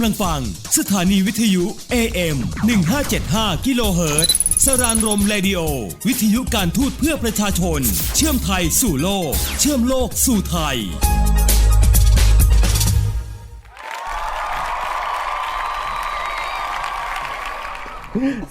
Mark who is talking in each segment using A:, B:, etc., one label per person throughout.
A: กำลังฟัง สถานีวิทยุ AM 1575กิโลเฮิรตซ์สรานรมเรดิโอ วิทยุการทูตเพื่อประชาชน เชื่อมไทยสู่โลก เชื่อมโลกสู่ไทย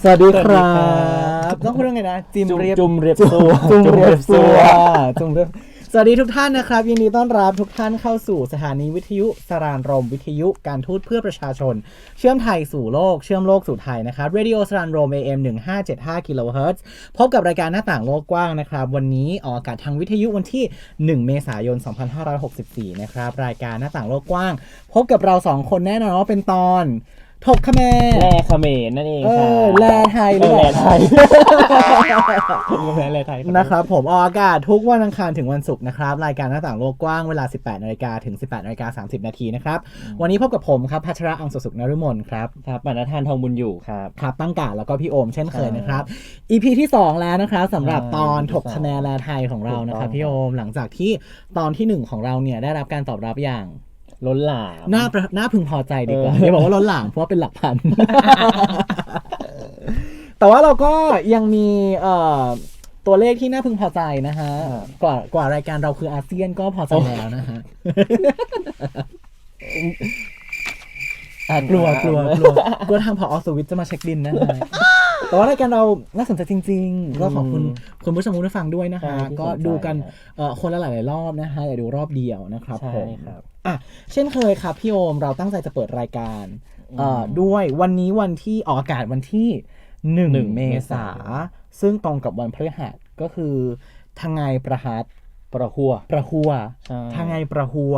B: สวัสดีค
C: สวัสดี
B: รั
C: ครับบ
B: ต้องพูดว่าไงนะจิม
C: จุ่ม
B: เรียบ
C: จุ่มเรียบซัว
B: จุ่มเรียบ
C: จุ่
B: ซั
C: ม
B: ว
C: เรียบซัว
B: จุ่มเรียบส วัสดีทุกท่านนะครับ ยินดีต้อนรับทุกท่านเข้าสู่สถานีวิทยุสรานรม วิทยุการทูตเพื่อประชาชน เชื่อมไทยสู่โลกเชื่อมโลกสู่ไทยนะครับ Radio สรานรม AM 1575กิโลเฮิรตซ์พบกับรายการหน้าต่างโลกกว้างนะครับ วันนี้ออกอากาศทางวิทยุวันที่ 1 เมษายน 2564 นะครับ รายการหน้าต่างโลกกว้าง พบกับเราสองคนแน่นอนว่าเป็นตอน ถกขแม
C: แร่เขมรนั่นเอง
B: เอ
C: ค่ะ
B: อแลไทยห
C: เอ
B: รือ
C: อ
B: เป
C: แร่
B: ล่า
C: ไทยแร่ไทย
B: นะครับผมออกอากาศทุกวันอังคารถึงวันศุกร์นะครับ รายการหน้าต่างโลกกว้างเวลา 18นาฬิกาถึง 18นาฬิกา30นาทีนะครับ วันนี้พบกับผมครับพัชระอังสุสุขนฤมลครับ
C: ครับปณธานทองบุญอยู่ครับ
B: ครับตั้งกาดแล้วก็พี่โอมเช่นเคย
C: ครับ
B: นะครับ EP ที่ 2 แล้วนะครับสำหรับ
C: ใช่
B: ตอน
C: ที่
B: ถก
C: สอง
B: คะแนนแลไทยของเรานะครับ
C: ถูกต้อง
B: พี่โอมหลังจากที่ตอนทีหนึ่1 ของเราเนี่ยได้รับการตอบรับอย่าง
C: ล้นหลาม
B: น่าประน่าพึงพอใจดีกว่า
C: เออ
B: อย่าบอกว่าล้นหลามเพราะว่าเป็นหลักพัน แต่ว่าเราก็ยังมีเอ่อตัวเลขที่น่าพึงพอใจนะฮะ กว่ากว่ารายการเราคืออาเซียนก็พอใจแล้วนะฮะ
C: อะ
B: กลัวกลัวกลัวกลัวทางพออสวิตจะมาเช็คบินนะฮะแต่ว่ารายการเราน่าสนใจจริง ๆ ก็ขอบคุณคุณผู้ชมคุณผู้ฟังด้วยนะ
C: ใช่
B: ฮะ
C: ที่
B: ก็
C: สใจ
B: ดูกัน
C: ครับ
B: เอ่อคนละหลาย ๆ รอบนะฮะอย่าดูรอบเดียวนะครับ
C: ใช่
B: ผม
C: ครับ
B: อะเช่นเคยครับพี่โอมเราตั้งใจจะเปิดรายการเอ่อด้วยวันนี้วันที่ออกอากาศวันที่หนึ่ง
C: หนึ่ง
B: เมษาซึ่งตรงกับวันพฤหัสก็คือทางไงประหัส
C: ประหัว
B: ประหัว
C: ใช่
B: ทางไงประหัว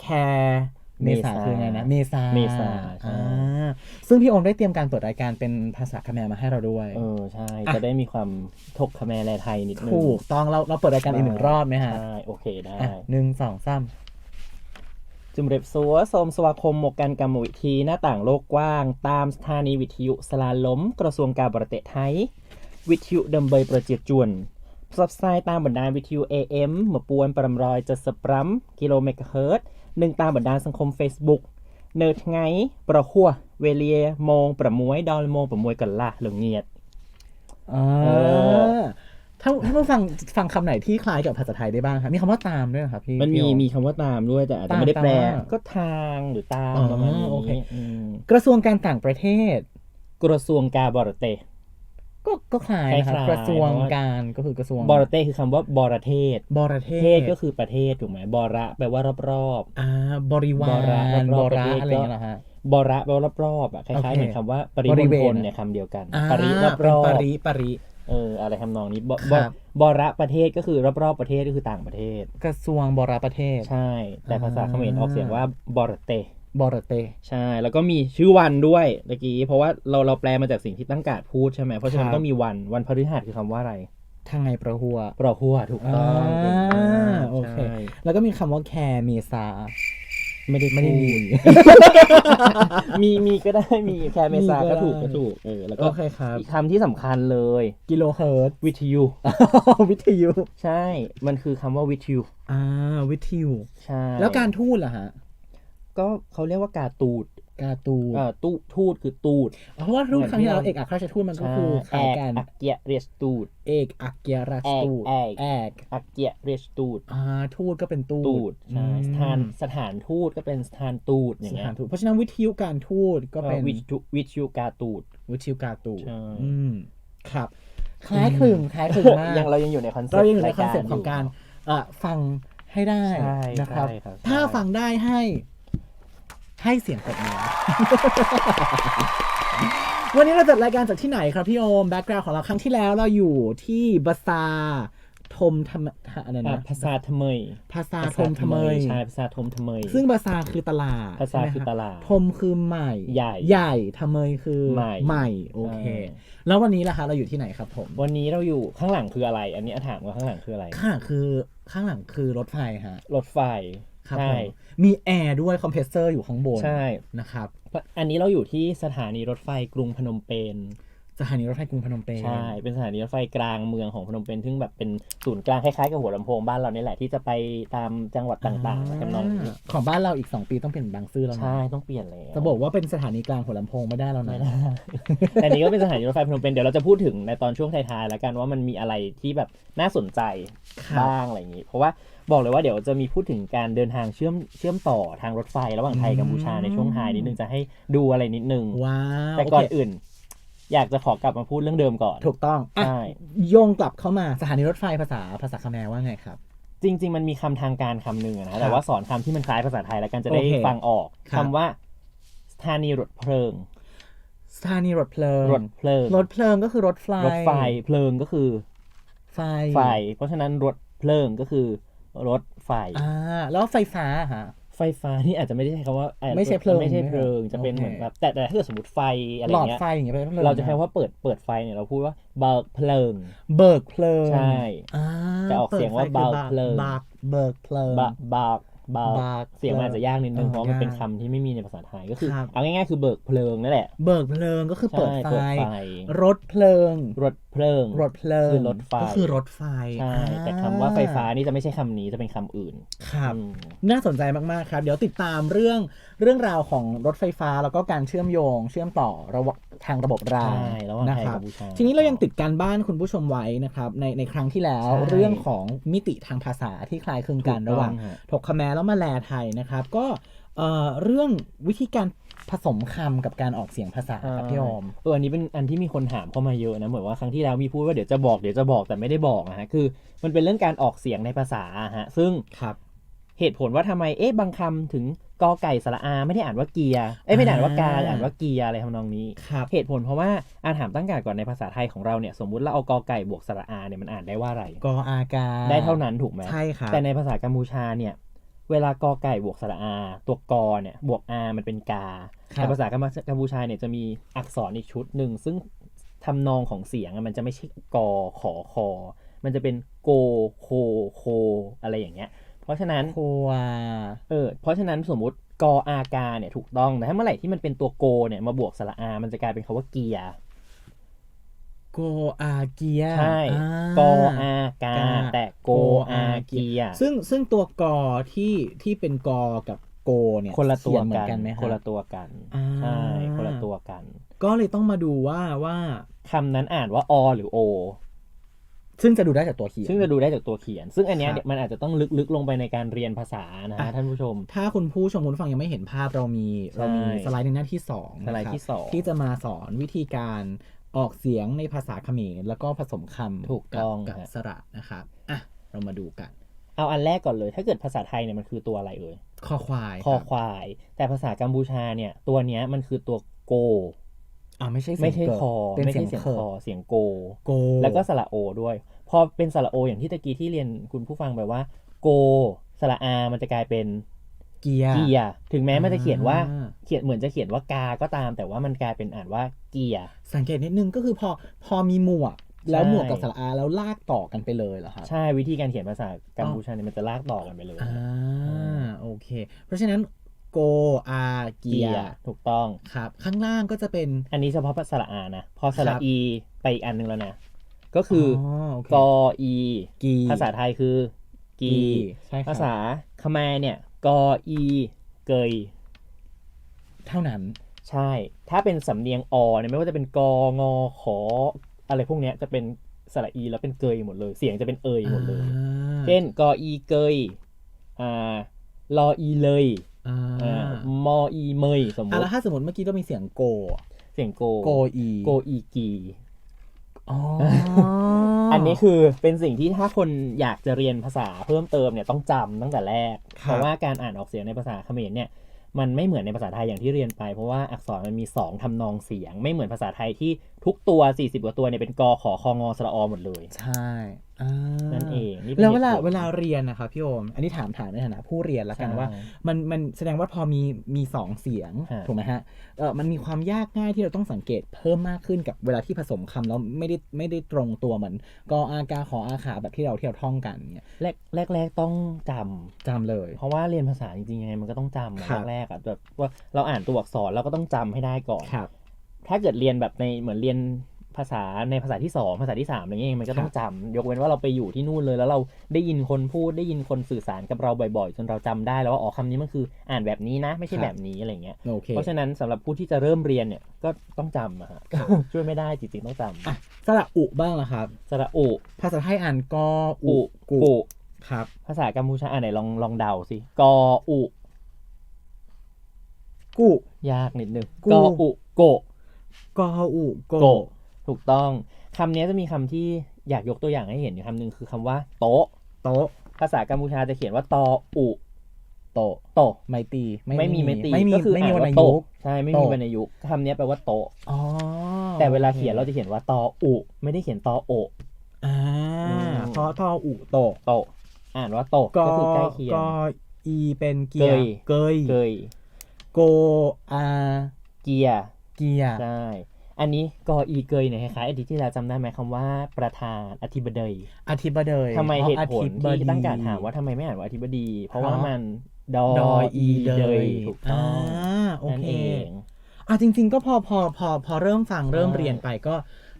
B: แคร์ เมษา
C: เมษา
B: คือไงนะเมษา
C: เมษาใช่
B: อ่าซึ่งพี่โอมได้เตรียมการเปิดรายการเป็นภาษาคแมร์มาให้เราด้วย
C: เออใช่
B: อะ
C: จะได้มีความถกขแมรแร่ไทยนิดนึง
B: ถูกต้องเราเราเปิดรายการอีกหนึ่งรอบไหมฮะ
C: ใช่โอเคได้
B: อะหนึ่งสองสาม
C: จุมเร็บซัวโสมสวาคมหมกกันกรรมวิธีหน้าต่างโลกกว้าง ตามสถานีวิทยุสลาล้ม กระทรวงการบรเตะไทย วิทยุดำเบยประเจียจวนสับไซตามบรรดาลวิทยุ AM เมื่อปวนปรำรอยจะสปรัมกิโลเมกะเฮิรตซ์ หนึ่งตามบรรดาลสังคม Facebook เนิร์ดไงประหัวเวเลียโมงประมวยดอลโมงประมวยกันละเหลืองเงียด
B: อ่า
C: เออ
B: ถ้าถ้ามาฟังฟังคำไหนที่คล้ายกับภาษาไทยได้บ้างครับมีคำว่าตามด้วยนะครับพี่
C: มันมี
B: พี่โอ
C: มีคำว่าตามด้วยแต่อาจจะ
B: ตาม
C: ไม่ได้แปล
B: ตามว่า
C: ก็ทางหรือตาม
B: อ๋อ
C: ประมาณนี้
B: โอเค
C: อืม
B: กระทรวงการต่างประเทศ
C: กระทรวงการบรเตะ
B: ก็ก็คล้ายนะครับ
C: คล้ายๆ
B: กระทรวง
C: เพราะว่า
B: การก็คือกระทรวง
C: บรเตคือคำว่าบรเทศ
B: บรเท
C: เทศ
B: ศ
C: ก็คือประเทศถูกไหมบระแปลว่ารอบ
B: อ่าบริวาร
C: บระ
B: บ
C: รอบๆ
B: ระ
C: ประเทศ
B: อะไรอย่างเงี้ยเหรอฮะ
C: ๆบระแปลว่ารอบๆอะค
B: โอ
C: ล้าย
B: เค
C: ๆเหมือนคำว่าปริ
B: บริ
C: มณ
B: เว
C: ฑ
B: ณ
C: ลเนี่ยคำเดียวกัน
B: อ่า
C: ปริรอบ
B: เป็น
C: รอบ
B: ปริปริ
C: เอออะไรทำนองนี้บ
B: ครับ
C: บระประเทศก็คือรอบๆประเทศก็คือต่างประเทศ
B: กระทรวงบรประเทศ
C: ใช่ แต่ภาษาเขมรออกเสียงว่าบรเต
B: บรเต
C: ใช่ แล้วก็มีชื่อวันด้วยเมื่อกี้ เพราะว่าเราเราแปลมาจากสิ่งที่ตั้งการพูดใช่ไหม เพราะฉะนั้
B: ครั
C: น
B: บ
C: ต้องมีวัน วันพฤหัสคือคำว่าอะไร
B: ทางไงประหัว
C: ประหัวถูกต้อง
B: อ่า
C: เก่งมาก
B: โอเค
C: ใช่
B: แล้วก็มีคำว่าแคร์เมษา
C: ไม่ได้
B: ไม่ได้มี
C: มีมีก็ได้ มีแคร์เมษา
B: มีก็
C: ก็ถูก
B: ได้
C: ก็ถูก เออ แล้วก็
B: โอเคครับ
C: อีกคำที่สำคัญเลย
B: กิโลเฮิรตซ์
C: วิทยุ
B: วิทยุ
C: ใช่ มันคือคำว่าวิทยุ
B: อ่า วิทยุ
C: ใช่
B: แล้วการทูตล่ะฮะ
C: ก็เขาเรียกว่ากาตูด
B: การตูน
C: เอ่อตู้ทูตคือตูด
B: เพราะว่าทูตครั้งที่แล้ว
C: เหมือนที่เรา
B: เอกอัครราชทูตมันก็
C: ใช่
B: คือค
C: แอ
B: ล้าย
C: ก
B: กัน
C: อักเกียเรียสตูด
B: เอกอักเกียราชทูต
C: แอก
B: แอก
C: อักเกียเรียสตูด
B: อ่าทูตก็เป็นตู
C: ตูดใช่
B: อืม
C: สถานสถานทูตก็เป็นสถานตูดอย่าง
B: ส
C: เงี้
B: ถายนทูตเพราะฉะนั้นวิทยุการทูตก็
C: ก็
B: เป็น
C: วิทยุวิทยุกาตูด
B: วิทยุการตูต
C: ใช่
B: อืมครับคล้ายคลึงคล้ายคลึงมาก
C: ยังเรายังอยู่ในคอนเซ็ปต์
B: เรายังอยู่ใน
C: ร
B: คอนเซ็ปต์ของการเอ่อฟังให้ได้
C: ใช่
B: นะครับ
C: ใช่ครับ
B: ถ้า
C: ใช่
B: ฟังได้ให้ ให้เสียงกดมือวันนี้เราจัดรายการจากที่ไหนครับพี่โอม แบ็กกราวของเราครั้งที่แล้วเราอยู่ที่บาซาทมทำอะไร
C: อะ
B: นะ
C: ภาษาทำเมย
B: ภาษาทมทำเมย
C: ใช่ภาษาทมทำเมย
B: ซึ่งบาซาคือตลาด
C: ภาษา
B: ใช่ไหม
C: คือ
B: รับ
C: ตลาด
B: ทมคือใหม่
C: ใหญ่
B: ใหญ่ทำเมยคือ
C: ใหม่
B: ใหม่โอเค
C: ใช่
B: แล้ววันนี้ล่ะคะเราอยู่ที่ไหนครับผม
C: วันนี้เราอยู่ข้างหลังคืออะไร อันนี้ถามว่าข้างหลังคืออะไร
B: ข้างหลังคือข้างหลังคือรถไฟฮะ
C: รถไฟ
B: ครับ
C: ใช่
B: ผมมีแอร์ด้วยคอมเพรสเซอร์อยู่ข้างบน
C: ใช่
B: นะครับ
C: อันนี้เราอยู่ที่สถานีรถไฟกรุงพนมเปญ
B: สถานีรถไฟกรุงพนมเปญ
C: ใช่ เป็นสถานีรถไฟกลางเมืองของพนมเปญซึ่งแบบเป็นศูนย์กลางคล้ายๆกับหัวลำโพงบ้านเรานี่แหละที่จะไปตามจังหวัดต่างๆทำนองนี้
B: ของบ้านเราอีก 2 ปีต้องเปลี่ยนบางซื่อแล้วนะ
C: ใช่ต้องเปลี่ยนแล้ว
B: จะบอกว่าเป็นสถานีกลางหัวลำโพงไม่ได้แล้วนะ
C: ไม่ได้แต่อันนี้ก็เป็นสถานีรถไฟพนมเปญเดี๋ยวเราจะพูดถึงในตอนช่วงท้ายๆแล้วกันว่ามันมีอะไรที่แบบน่าสนใจ
B: ครับ
C: บ้างอะไรอย่างนี้ เพราะว่า บอกเลยว่าเดี๋ยวจะมีพูดถึงการเดินทางเชื่อมเชื่อมต่อทางรถไฟระหว่างไทยกัมพูชาในช่วงท้ายนิดนึงจะให้ดูอะไรนิดนึง
B: ว้าว
C: แต่ก่อน
B: โเค
C: อื่น อยากจะขอกลับมาพูดเรื่องเดิมก่อน
B: ถูกต้องอะ
C: ใช่
B: โยงกลับเข้ามาสถานีรถไฟภาษาภาษาคแมร์ว่าไงครับ
C: จริง ๆ มันมีคำทางการคำหนึ่งอะ
B: ครั
C: นะ
B: บ
C: แต่ว่าสอนคำที่มันคล้ายภาษาไทยแล้วกันจะได้
B: โอเค
C: ฟังออก
B: ครับ
C: คำว่าสถานีรถเพลิง
B: สถานีรถเพลิง
C: รถเพลิง
B: รถเพลิงก็คือรถไฟ
C: รถไฟเพลิงก็คือ
B: ไฟ
C: ไฟ เพราะฉะนั้นรถเพลิงก็คือ รถไฟ
B: อ่าแล้วไฟฟ้าฮะ
C: ไฟฟ้านี่อาจจะไม่ได้ใช้คำว่าอ่อ
B: ไม่ใช่เพลิง
C: ไม่ใช่เพลิงจะเป็น
B: โอเค
C: เหมือนแบบแต่แต่ถ้าเกิดสมมติไฟอะไร
B: หลอด
C: เงี้ย
B: ไฟอย่างเงี้ยเป็นพลิง
C: เราจะใช้ว่าเปิดเปิดไฟเนี่ยเราพูดว่าเบิกเพลิง
B: เบิกเพลิง
C: ใช่
B: อ่า
C: แต่ออกเสียงว่า
B: ปิดไฟ
C: เบิก
B: คือ
C: เพลิง
B: บักเบิกเพลิง
C: บะบากบาก
B: บาก
C: เสียงมันอาจจะยากนิดนึง
B: เออ
C: เพราะมันเป็น
B: ยาก
C: คำที่ไม่มีในภาษาไทยก็คือ
B: ครับ
C: เอาง่ายๆคือเบิกเพลิงนั่นแหละ
B: เบิกเพลิงก็คือเปิด
C: ใช่
B: ไฟ
C: เปิดไฟ
B: รถเพลิง
C: รถเพลิง
B: รถเพลิง
C: คือรถไฟ
B: ก็คือรถไฟ
C: ใช่
B: อ่
C: แต่คำว่าไฟฟ้านี่จะไม่ใช่คำนี้จะเป็นคำอื่น
B: ครับ
C: อืม
B: น่าสนใจมากๆครับ เดี๋ยวติดตามเรื่องเรื่องราวของรถไฟฟ้าแล้วก็การเชื่อมโยง เชื่อมต่อระหว่าง ทางระบบราง
C: ใช่ระหว่าง
B: นะ
C: ไทย
B: ครั
C: กับบูชา
B: ทีนี้เรายังติดการบ้านคุณผู้ชมไว้นะครับในในครั้งที่แล้ว
C: ใช่
B: เรื่องของมิติทางภาษาที่คล้ายคลึงกัน
C: ถูกต้อง
B: ระหว่าง
C: ฮะ
B: ถกคแมแล้วมาแลไทยนะครับ ก็เอ่อเรื่องวิธีการผสมคำกับการออกเสียงภาษาครับพี่โอม
C: เอออันนี้เป็นอันที่มีคนถามเข้ามาเยอะนะเหมือนว่าครั้งที่แล้วมีพูดว่าเดี๋ยวจะบอกเดี๋ยวจะบอกแต่ไม่ได้บอกนะฮะคือ มันเป็นเรื่องการออกเสียงในภาษาฮะซึ่ง
B: ครับ
C: เหตุผลว่าทำไมเอ๊ะบางคำถึงกอไก่สระอาไม่ได้อ่านว่าเกียร์เอ้ยไม่ได้อ่านว่ากา
B: อ่า
C: อ่านว่าเกียร์อะไรทำนองนี้
B: ครับ
C: เหตุผลเพราะว่าอาถามตั้งการก่อนในภาษาไทยของเราเนี่ยสมมุติเราเอากอไก่บวกสระอาเนี่ยมันอ่านได้ว่าอะไร
B: กออากา
C: ได้เท่านั้นถูกไหม
B: ใช่ครับ
C: แต่ในภาษากัมพูชาเนี่ยเวลากอไก่บวกสระอา ตัวกอเนี่ยบวกอามันเป็นกา
B: ครับ
C: แต่ภาษากัมพูกัมพูชาเนี่ยจะมีอักษรอีกชุดหนึ่งซึ่งทำนองของเสียงอะมันจะไม่ใช่กอขอคอมันจะเป็นโกโคโคอะไรอย่างเงี้ยเพ ราะฉะนั้น
B: โควา
C: เออเพราะฉะนั้นสมมุติกออากาเนี่ยถูกต้องแต่ถ้าเมื่อไหร่ที่มันเป็นตัวโกเนี่ยมาบวกสระอา มันจะกลายเป็นคาว่าเกียร์
B: โกอาเกีย
C: ใช่
B: อ่าก
C: ออากาแต่โกอาเกียร์
B: ซึ่งซึ่งตัวกอที่ที่เป็นกอกับโกเนี่ย
C: คนละตัว
B: เสียงเหมือ
C: กัน
B: นกันไหมครับ
C: คนละตัวกัน
B: อ่า
C: ใช่คนละตัวกัน
B: ก็เลยต้องมาดูว่าว่า
C: คำนั้นอ่านว่าอหรือโอ
B: ซึ่งจะดูได้จากตัวเขียน
C: ซึ่งจะดูได้จากตัวเขียน ซึ่งอันเนี้ย
B: ครับ
C: เนี่ยมันอาจจะต้องลึกๆลงไปในการเรียนภาษานะ
B: อะ
C: ฮะท่านผู้ชม
B: ถ้าคุณผู้ชมคุณผู้ฟังยังไม่เห็นภาพเรามีเรามีสไลด์ในหน้าที่สอง
C: สไลด์
B: นะครับ
C: ที่สอง
B: ที่จะมาสอนวิธีการออกเสียงในภาษาเขมรแล้วก็ผสมคำ
C: ถูกต้อง
B: กับ
C: ฮะ
B: สระนะครับอะเรามาดูกัน
C: เอาอันแรกก่อนเลย ถ้าเกิดภาษาไทยเนี่ยมันคือตัวอะไรเอ่ย
B: คอควาย
C: คอ
B: รับ
C: ควาย แต่ภาษากัมพูชาเนี่ยตัวเนี้ยมันคือตัวโก
B: อ่าไม่ใช่เสียง
C: ไม่ใช่
B: เกิด
C: คอ
B: เป็น
C: ไม่
B: เสีย
C: ใช่
B: ง
C: เสียง
B: เคิ
C: ค
B: ร์
C: อ
B: ด
C: เสียงโก
B: โก
C: แล้วก็สระโอด้วย พอเป็นสระโออย่างที่ตะกี้ที่เรียนคุณผู้ฟังไปว่า โกสระอา มันจะกลายเป็น
B: เกียร์
C: เกียร์ถึงแม้มันจะเขียนว่า
B: อ่า
C: เขียนเหมือนจะเขียนว่ากา ก็ตาม แต่ว่ามันกลายเป็นอ่านว่าเกียร์
B: สังเกตนิดนึงก็คือพอพอมีหมวกแล้ว
C: ใช่
B: หมวกกับสระอาแล้วลากต่อกันไปเลยเหรอครับ
C: ใช่วิธีการเขียนภาษากัมพูชาเนี่ยมันจะลากต่อกันไปเลย
B: อ่าโอเค เพราะฉะนั้นโกอาเกี
C: เกี
B: ย
C: ย
B: ร์
C: ร์ถูกต้อง
B: ครับ ข้างล่างก็จะเป็น
C: อันนี้เฉพาะภาษาอานะ พอส
B: ค
C: ระ
B: รับ
C: อีไปอีกอันหนึงแล้วนะ ก็คืออ
B: โอเค
C: กออี
B: กี
C: ภาษาไทยคือ กี
B: ใช่ครับ
C: ภาษาคแมร์เนี่ยกออีเกย
B: เท่านั้น
C: ใช่ ถ้าเป็นสำเนียงอเนี่ยไม่ว่าจะเป็นกองอขอ อะไรพวกเนี้ยจะเป็นสระอีแล้วเป็นเกยหมดเลย เสียงจะเป็นเอยหมดเลย
B: อ่า
C: เช่นกออีเกยอ่ารออีเลย
B: อ่า
C: อ่ามออีเมยสมม
B: อะ
C: ติ
B: แล้วถ้าสมมติเมื่อกี้ต้องมีเสียงโกอะ
C: เสียงโก
B: โกอี
C: โกอีกี
B: อ๋อ
C: อันนี้คือเป็นสิ่งที่ถ้าคนอยากจะเรียนภาษาเพิ่มเติมเนี่ยต้องจำตั้งแต่แรก
B: ครับ
C: เพราะว่าการอ่านออกเสียงในภาษาเขมรเนี่ยมันไม่เหมือนในภาษาไทยอย่างที่เรียนไป เพราะว่าอักษรมันมี2ทำนองเสียง ไม่เหมือนภาษาไทยที่ทุกตัว 40 กว่าตัวเนี่ยเป็นกอขอคองอสระอหมดเลย
B: ใช่อ่า
C: นั่นเองนี่เป็น
B: แล้วเวลา
C: หตุผ
B: เวลาเรียนนะครับพี่โอม อันนี้ถามถามในฐานะผู้เรียนแล้วกัน
C: ใช่
B: ว่า มันมันแสดงว่าพอมีมีสองเสียง
C: ฮะ
B: ถูกไหมฮะเออมันมีความยากง่ายที่เราต้องสังเกตเพิ่มมากขึ้นกับเวลาที่ผสมคำแล้วไม่ได้ไม่ได้ตรงตัวเหมือนกออากาขออาขาแบบที่เราที่เราท่องกันเนี่ย
C: แรกแรกแรกต้องจำ
B: จำเลย
C: เพราะว่าเรียนภาษาจริงๆยังไงมันก็ต้องจำอะ
B: ครับ
C: แรกๆอะแบบว่าเราอ่านตัวอักษรเราก็ต้องจำให้ได้ก่อน
B: ครับ
C: ถ้าเกิดเรียนแบบในเหมือนเรียน ภภาษาในภาษาที่สองภาษาที่สามอะไรเงี้ยมันก็ต้องจำยกเว้นว่าเราไปอยู่ที่นู่นเลย แล้วเราได้ยินคนพูดได้ยินคนสื่อสารกับเราบ่อยๆ จนเราจำได้แล้วว่าอ๋อคำนี้มันคืออ่านแบบนี้นะ ไม่ใช่
B: ครับ
C: แบบนี้อะไรเงี้ย
B: โอเค
C: เพราะฉะนั้นสำหรับผู้ที่จะเริ่มเรียนเนี่ยก็ต้องจำอะฮะช่วยไม่ได้จริงๆต้องจ
B: อะสระอุบ้างล่ะครับำ
C: สระอุ
B: ภาษาไทยอ่านกออุ
C: อุ
B: กุ
C: กุ
B: ครับ
C: ภาษากัมพูชาอ่านไหนลองลองเดาสิกออุ
B: กุ
C: ยากนิดนึง
B: กุ
C: กออุโกะ
B: กออุโก
C: โกะ ถูกต้องคำนี้จะมีคำที่อยากยกตัวอย่างให้เห็นอยู่คำหนึ่งคือคำว่า โต๊ะ
B: โต๊ะ
C: ภาษากัมพูชาจะเขียนว่าตออุ
B: โต๊ะ
C: โตะ
B: ไม่ตี
C: ไม่มีไม่ตี
B: ไม่มี
C: ก็คือ
B: ไม่มี
C: อ่าน
B: วรรณ
C: ว่า
B: ยุ
C: โตะ
B: กต์
C: ใช่ไม่มี
B: โต๊ะ
C: วรรณยุกต์คำนี้แปลว่าโต๊ะ
B: อ๋อ
C: แต่เวลาเขียน
B: โอ
C: เรา
B: ค
C: จะเขียนว่าตออุ ไม่ได้เขียนตอโอะ
B: อ่า
C: อืม
B: เพราะทออุโตะ
C: โตะอ่านว่าโตะ
B: ก
C: ก็คือใกล้เคียง
B: กอีเป็นเกีย
C: เก
B: ร์
C: ย
B: เกย
C: เกย
B: โกอา
C: เกียร์
B: เกียร์
C: ใช่ อันนี้กออีเกยเนี่ยคล้ายๆอดีตที่เราจำได้ไหมคำว่าประธานอธิบดี
B: อธิบดี
C: ทำไมเหตุผล
B: พระ
C: ที่
B: ธิบดี
C: ตั้งการถามว่าทำไมไม่อ่านว่าอธิบดี เพราะว่า
B: เพราะ
C: มันดอ
B: ดอยอีเด
C: เด
B: ย
C: ยถูกต้อง
B: อ่าโอ
C: นั่น
B: เค
C: เอง
B: อะจริง ๆ ก็พอพอพอพอเริ่มฟังเริ่ม
C: ใช่
B: เรียนไปก็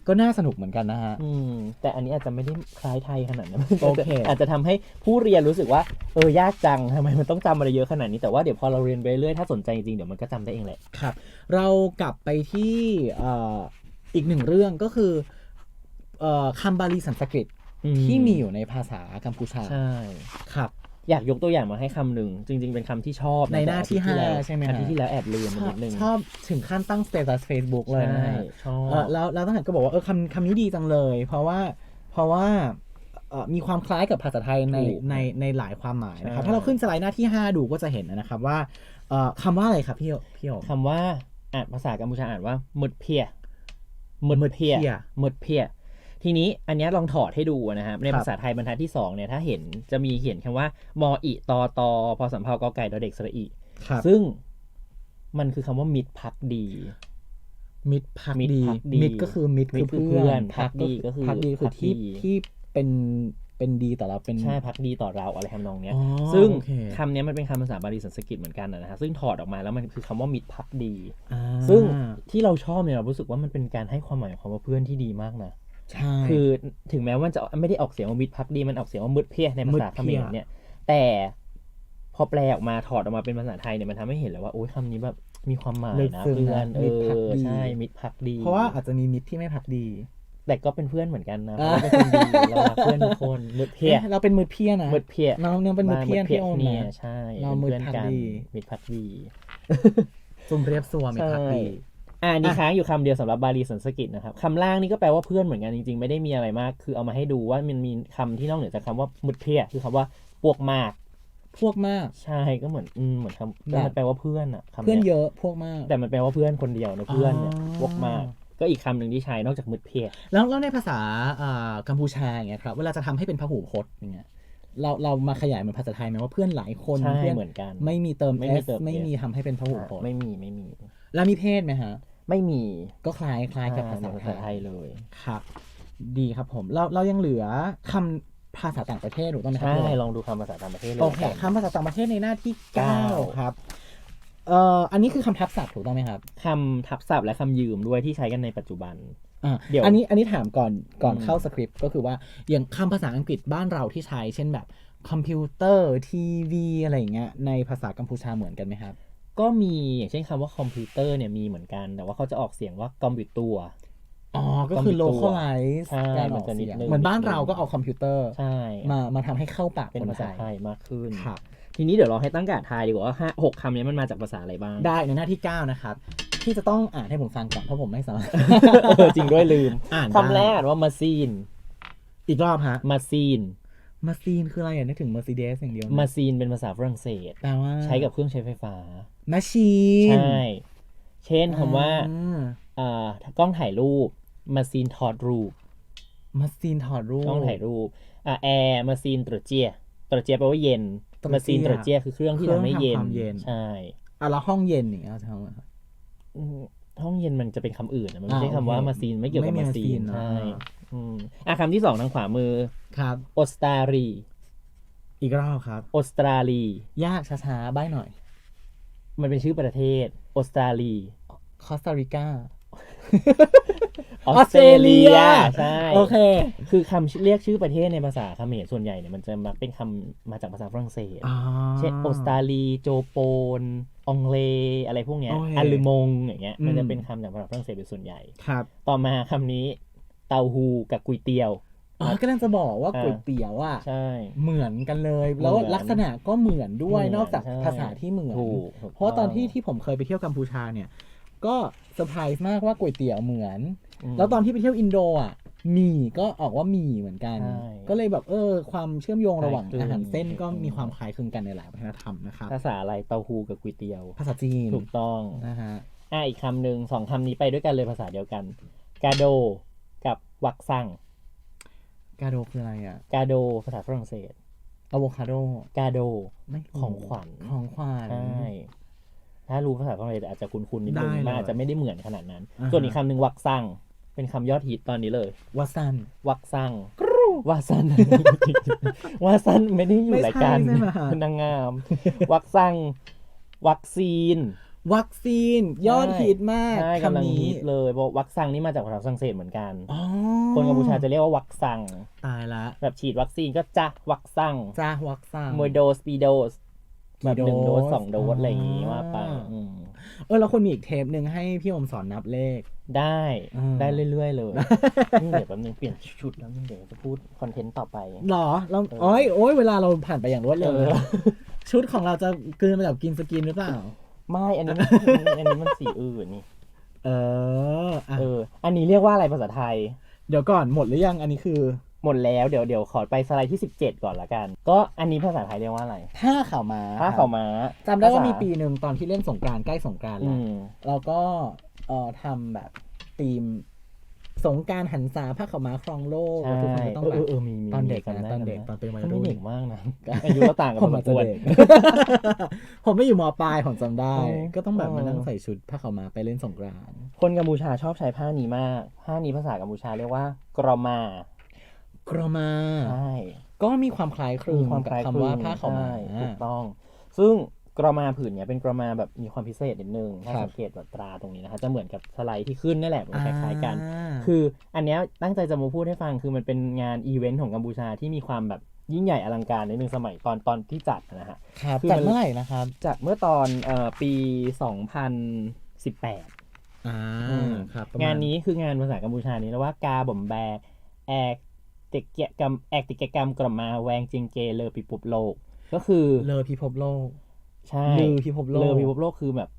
B: ก็น่าสนุกเหมือนกันนะฮะ
C: อืมแต่อันนี้อาจจะไม่ได้คล้ายไทยขนาดนั้น
B: โอเค
C: อาจจะทำให้ผู้เรียนรู้สึกว่าเออยากจังทำไมมันต้องจำอะไรเยอะขนาดนี้แต่ว่าเดี๋ยวพอเราเรียนไปเรื่อยถ้าสนใจจริงๆเดี๋ยวมันก็จำได้เองแหละ
B: ครับ เรากลับไปที่เอ่ออีกหนึ่งเรื่องก็คือเอ่อคำบาลีสันสกฤตที่มีอยู่ในภาษากัมพูชา
C: ใช่
B: ครับ
C: อยากยกตัวอย่างมาให้คำหนึ่งจริง ๆ เป็นคำที่ชอบ
B: ในหน้าที่
C: แต่อทิตย์แล้ว
B: ห้าใช่ไหมฮะ
C: อาทิตย์ที่แล้วแอบลืมไป
B: ชอ
C: นิ
B: บ
C: ดนึง
B: ชอบถึงขั้นตั้งสเตตัสเฟซบุ๊กเลยนะ
C: ใช่
B: ฮะ
C: ชอบ
B: เอ่อแล้วแล้วตั้งแต่ก็บอกว่าเออคำคำนี้ดีจังเลย เพราะว่าเพราะว่าเอ่อมีความคล้ายกับภาษาไทยใน
C: ถูก
B: ในในหลายความหมายนะครับ
C: ใช่
B: ถ้าเราขึ้นสไลด์หน้าที่ 5 ดูก็จะเห็นนะครับว่าเอ่อคำว่าอะไรครับพี่โอพี่โอ
C: คำว่าอ่านภาษากัมพูชาอ่านว่ามึดเพีย
B: มึดเพี้ย
C: มึดเพีย ทีนี้อันเนี้ยลองถอดให้ดูนะครับใน
B: ครับ
C: ภาษาไทยบรรทัดที่สองเนี่ยถ้าเห็นจะมีเขียนคำว่ามออิตอตอพอสำเพากอไก่ดอเด็กสระอี
B: ครับ
C: ซึ่งมันคือคำว่ามิตรพักดี
B: มิตรพัก
C: มิตร
B: ดี
C: พักดี
B: มิตรก็คือมิตร
C: มิ
B: คื
C: ต
B: อ
C: รคือ
B: เพื่อน
C: เพื่อนพักดีก็คือ
B: พักดีคือที่
C: พักดี
B: ที่เป็นเป็นดีต่อเราเป็น
C: ใช่พักดีต่อเราอะไรทำนองเนี้ย
B: อ๋อ
C: ซึ่ง
B: โอเค
C: คำเนี้ยมันเป็นคำภาษาบาลีสันสกฤตเหมือนกันนะฮะซึ่งถอดออกมาแล้วมันคือคำว่ามิตรพักดี
B: อ่า
C: ซึ่งที่เราชอบเนี่ยเรารู้สึกว่ามันเป็นการให้ความหมายของคำว่าเพื่อนที่ดีมากนะ
B: ใช่
C: คือถึงแม้ว่าจะไม่ได้ออกเสียงว่ามิตรพักดีมันออกเสียงว่ามืดเพี้ยในภาษา
B: มืด
C: เข
B: เพี้
C: ม
B: ย
C: รเนี่ย แต่พอแปลออกมาถอดออกมาเป็นภาษาไทยเนี่ยมันทำให้เห็นแล้วว่าโอ้ยคำนี้แบบมีความหมาย
B: ลึก
C: นะ
B: ซึ้ง
C: เพื่อน
B: นะ
C: เอ
B: มิตรพัก
C: อ
B: ดี
C: ใช่มิตรพักดี
B: เพราะว่าอาจจะมีมิตรที่ไม่พักดี
C: แต่ก็เป็นเพื่อนเหมือนกันนะเพ
B: อ่า
C: ราะว่าเป็นคนดีเรารักเพื่อนทุกคนมืดเพี้ย
B: เอ๊ะเราเป็นมือเพี้ยนะ
C: มืดเพี้ย
B: น้องยังเป็นมือเพี้ยที่โอม
C: เนี่ย
B: นะ
C: ใช่
B: เรา
C: เป็น
B: มืด
C: เพื่อน
B: พัก
C: กัน
B: ดี
C: มิตรพักดี
B: ซุ่มเรียบซัวมิตรพักดี
C: อ่านี่
B: อะ
C: ค้างอยู่คำเดียวสำหรับบาลีสันสกฤตนะครับคำล่างนี่ก็แปลว่าเพื่อนเหมือนกันจริงๆ ไม่ได้มีอะไรมาก คือเอามาให้ดูว่ามันมีคำที่นอกเหนือจากคำว่ามุดเพียคือคำว่าพวกมาก
B: พวกมาก
C: ใช่ก็เหมือนอืมเหมือนคำ
B: แบบ
C: มันแปลว่าเพื่อนอะคำ
B: เพื่อน
C: เนี้ย
B: เยอะพวกมาก
C: แต่มันแปลว่าเพื่อนคนเดียวนะเพื่อนเนี่ย
B: อ๋อ
C: พวกมาก ก็อีกคำหนึ่งที่ใช้นอกจากมุดเพีย
B: แล้วแล้วในภาษาอ่ากัมพูชาอย่างเงี้ยครับเวลาจะทำให้เป็นพหูพจน์อย่างเงี้ยเราเรามาขยายเหมือนภาษาไทยไหมว่าเพื่อนหลายคน
C: ใช่
B: เพื่อน
C: เหมือนกัน
B: ไม่มีเติม
C: ไม่
B: s
C: มีเติม
B: ไม่
C: S
B: มีทำให้เป็นพหูพจน์
C: ไม่มีไม่มี
B: แล้วมีเพศไหมฮะ
C: ไม่มี
B: ก็คล้ายคล้ายกับภาษา
C: ภา
B: ไท
C: ษายไทยเลย
B: ครับ ดีครับผมเราเรายังเหลือคำภาษาต่างประเทศถูกต้องไหมครั
C: ใช่
B: พี่โอ
C: ลองดูคำภาษาต่างประเทศเลย
B: โอเค
C: แล้วกัน
B: คำภาษาต่างประเทศในหน้าที่
C: เก้า
B: 9ครับเอ่ออันนี้คือคำทับศัพท์ถูกต้องไหมครับ
C: คำทับศัพท์และคำยืมด้วยที่ใช้กันในปัจจุบัน
B: อ่า
C: เดี๋ยว
B: อันนี้อันนี้ถามก่อนก่อน
C: อืม
B: เข้าสคริปต์ก็คือว่าอย่างคำภาษาอังกฤษบ้านเราที่ใช้ เช่นแบบคอมพิวเตอร์ทีวีอะไรอย่างเงี้ยในภาษากัมพูชาเหมือนกันไหมครับ
C: ก็มีอย่างเช่นคำว่าคอมพิวเตอร์เนี่ยมีเหมือนกัน แต่ว่าเขาจะออกเสียงว่าคอมพิวตัว
B: อ๋อ ก็คือ
C: คอมพิวเตอร์
B: localize
C: ใช่
B: การอ
C: มั
B: อนก
C: จะนิด
B: เสียง
C: นึง
B: เหมือนบ้าน
C: นิดนึง
B: เราก็เอาคอมพิวเตอร์
C: ใช่
B: มามาทำให้เข้าปาก
C: เป็น
B: คน
C: ภา
B: ไท
C: ษายไทยมากขึ้น
B: ครับ
C: ทีนี้เดี๋ยวเราให้ตั้งการทายดีกว่าว่าห้าหกคำนี้มันมาจากภาษาอะไรบ้าง
B: ได้ในหน้าที่ 9 นะครับ ที่จะต้องอ่านให้ผมฟังก่อนเพราะผมไม่สามารถ
C: เออจริงด้วยลืม
B: อ่านได้
C: คำแรกอ่านว่ามาซีน
B: อีกรอบฮะ
C: มาซีน
B: มาซีนคืออะไรอะนึกถึง Mercedes อย่างเดียวนะ
C: มาซีนเป็นภาษาฝรั่งเศส
B: แปลว่า
C: ใช้กับเครื่องใช้ไฟฟ้า
B: มาชีน
C: ใช่ เช่นคำว่าอ่ากล้องถ่ายรูปมาซีนถอดรูป
B: มาซีนถอดรูป
C: กล้องถ่ายรูปอ่าแอร์มาซีนตรวจเจียตรวจเจียแปลว่าเย็น
B: ตรวจเจีย
C: มาซีนตรวจเจียคือเครื่องที่ทำให้เย็น
B: เครื่องทำความเย็น
C: ใช่
B: อะแล้วห้องเย็นอย่างเงี้ยทำไมครับ
C: อืมห้องเย็นมันจะเป็นคำอื่นอะมันไม่ใช่
B: อ่า
C: คำว่า
B: โอเค
C: มาซีนไม่เกี่ยวกับ
B: ไม่มี
C: มาซี
B: มาซี
C: น
B: นเนอะ
C: ใช่ อืมอะคำที่สองทางขวามือ
B: ครับ
C: ออสตารี
B: อีกรอบครับ
C: ออสตราลี
B: ยากช้าๆใบ้หน่อย
C: มันเป็นชื่อประเทศออสตราลี
B: คอสตาริกา
C: อออสเตรเลีย
B: ออสเตรเลีย
C: ใช่
B: โอเค
C: คือคำเรียกชื่อประเทศในภาษาเขมรส่วนใหญ่เนี่ยมันจะมักเป็นคำมาจากภาษาฝรั่งเศส เช่นโอสตาลี โจโปน องเล อะไรพวกเนี้ย
B: โอเค
C: อัลลมง อย่างเงี้ย
B: อืม
C: มันจะเป็นคำจากภาษาฝรั่งเศสเป็นส่วนใหญ่
B: ครับ
C: ต่อมาคำนี้ เตาฮูกับกุยเตียว
B: อ๋อก็นั่นจะบอกว่า
C: อ่า
B: ก๋วยเตี๋ยวอะ
C: ใช่
B: เหมือนกันเลย แล้ว
C: เหมือน
B: ลักษณะก็เหมือนด้วย
C: เหมือน
B: นอกจาก
C: ใช่
B: ภาษาที่เหมือน
C: ถูกถูก
B: เพราะตอนที่
C: ง
B: ที่ผมเคยไปเที่ยวกัมพูชาเนี่ย ก็เซอร์ไพรส์มากว่าก๋วยเตี๋ยวเหมือน
C: ม
B: แล้วตอนที่ไปเที่ยวอินโดอะหมี่ก็ออกว่าหมี่เหมือนกัน
C: ใช่
B: ก็เลยแบบเออ ความเชื่อมโยงระหว่าง
C: คล้ายคลึง
B: อาหารเส้นก็
C: อืม
B: มีความคล้ายคลึงกันในหลายวัฒนธรรมนะครับ
C: ภาษาอะไรเตาฮูกับกุยเตียว
B: ภาษาจีน
C: ถูกต้อง
B: นะฮะ
C: อะอีกคำหนึ่งสองคำนี้ไปด้วยกันเลยภาษาเดียวกันกาโดกับ วักซัง
B: กาโดคืออะไรอะ
C: กาโดภาษาฝรั่งเศส
B: อะโวคาโด
C: กาโด
B: ไม่รู้
C: ของขวัญ
B: ของขวัญ
C: ใช่ถ้ารู้ภาษาฝรั่งเศสอาจจะคุ้นๆนิดนึง
B: ได้เลย
C: มันอาจจะไม่ได้เหมือนขนาดนั้น
B: อ่าฮะ
C: ส่วนอีกคำหนึ่งวักซังเป็นคำยอดฮิตตอนนี้เลย
B: วัสัน
C: วักซังวาซันวาซันไม่ได้อยู่
B: ไม่ใช่
C: รายการ
B: ใช่ไหมฮะ
C: นางงาม วักซังวัคซีน
B: วัคซีนยอดฮิตมาก
C: ใช่กำลัง
B: คำนี้
C: ฮิตเลยเพราะวักซังนี่มาจากภาษาฝรั่งเศสเหมือนกัน
B: อ๋อ
C: คนกัมพูชาจะเรียกว่าวักซัง
B: ตายละ
C: แบบฉีดวัคซีนก็จ้ะวักซัง
B: จ้าวักซัง
C: มวยโดสปีโดสแบบหนึ่งโดส
B: กี่โดส
C: สองโดสอะไรอย่างงี้ว่าไป
B: อ่า
C: อืม
B: เออแล้วคนมีอีกเทปหนึ่งให้พี่อมสอนนับเลข
C: ได้
B: อืม
C: ได้เรื่อย ๆ เลยนี่เดี๋ยวแป๊บนึงเปลี่ยนชุดแล้วนี่เดี๋ยวจะพูดคอนเทนต์ต่อไป
B: หรอเรา
C: เออ
B: โอ้ยโอ้ยเวลาเราผ่านไปอย่างรวดเร็ว
C: เออ
B: นะชุดของเราจะกลืนมาแบบกินสกินหรือเปล่า
C: ไม่อันนี้อันนี้มันสีอื่นนี่
B: เอออะ
C: เออ อันนี้เรียกว่าอะไรภาษาไทย
B: เดี๋ยวก่อนหมดหรือยังอันนี้คือ
C: หมดแล้วเดี๋ยวเดี๋ยวขอไปสไลด์ที่ 17 ก่อนละกัน ก็อันนี้ภาษาไทยเรียกว่าอะไร
B: ท่าข่าวม้า
C: ผ้าขาวม้า
B: จำได้ว่ามี
C: ภษ
B: ปีหนึ่งตอนที่เล่นสงกรานต์ใกล้สงกรานต์
C: อื
B: แล้ว
C: ม
B: เราก็เอ่อทำแบบธีม สงกรารหันษาผ้าขาวม้าครองโลก
C: ใช่
B: ทุกคนจะต้อง
C: เออ
B: แบ
C: เอบอเออมีมี
B: ตอนเด็ก
C: จำ
B: นะ
C: ได้
B: ตอนเด็ก
C: จำ
B: ตอนเป็นวัย
C: เขา
B: รุ่
C: ไม่
B: น
C: เด็กมากนะอายุก็ต่างกัน
B: ผ
C: พ
B: ม
C: อส
B: อาจ
C: ม
B: จะ
C: ควร
B: เด็กผมไม่อยู่มปลายของจำได้
C: เออ
B: ก็ต้องแบบมานั่ง
C: เออ
B: ใส่ชุดผ้าขาวม้าไปเล่นสงกรานต์
C: คนกัมพูชาชอบใช้ผ้านี้มากผ้านี้ภาษากัมพูชาเรียกว่ากรอมา
B: กรมา
C: ใช่
B: ก็มีความคล้ายคลึง
C: มีความ
B: กับ
C: คล้าย
B: คำว่าผ้าขาวม้า
C: ใช่ถูกต้อง ซึ่ง กรอมาผืนเนี้ยเป็นกรอมาแบบมีความพิเศษนิดนึงถ้า
B: ครับ
C: สังเกตแบบตราตรงนี้นะคะจะเหมือนกับสไลด์ที่ขึ้นนั่นแหละมันคล้ายๆกัน
B: อ่า
C: คืออันเนี้ยตั้งใจจะมาพูดให้ฟังคือมันเป็นงานอีเวนต์ของกัมพูชาที่มีความแบบยิ่งใหญ่อลังการในหนึ่งสมัยตอนตอนที่จัดนะฮะ
B: ครับ
C: คือ
B: จัด
C: มัน
B: เมื่อไหร่นะครับ
C: จัดเมื่อตอนเอ่อปี 2018
B: อ่า
C: อืม
B: ครับประมณ
C: งานนี้คืองานภาษากัมพูชานี้แล้วว่ากาบ่มแบกแอกเต็กเกะกรรมแอกติกกรรมกรมาแวงจิงเกเลอปิปุบโลก ก็คือ
B: เลอพิภพโลก
C: ใช่
B: ลือพิภพโลก
C: เลอปิปุบโลกคือแบบ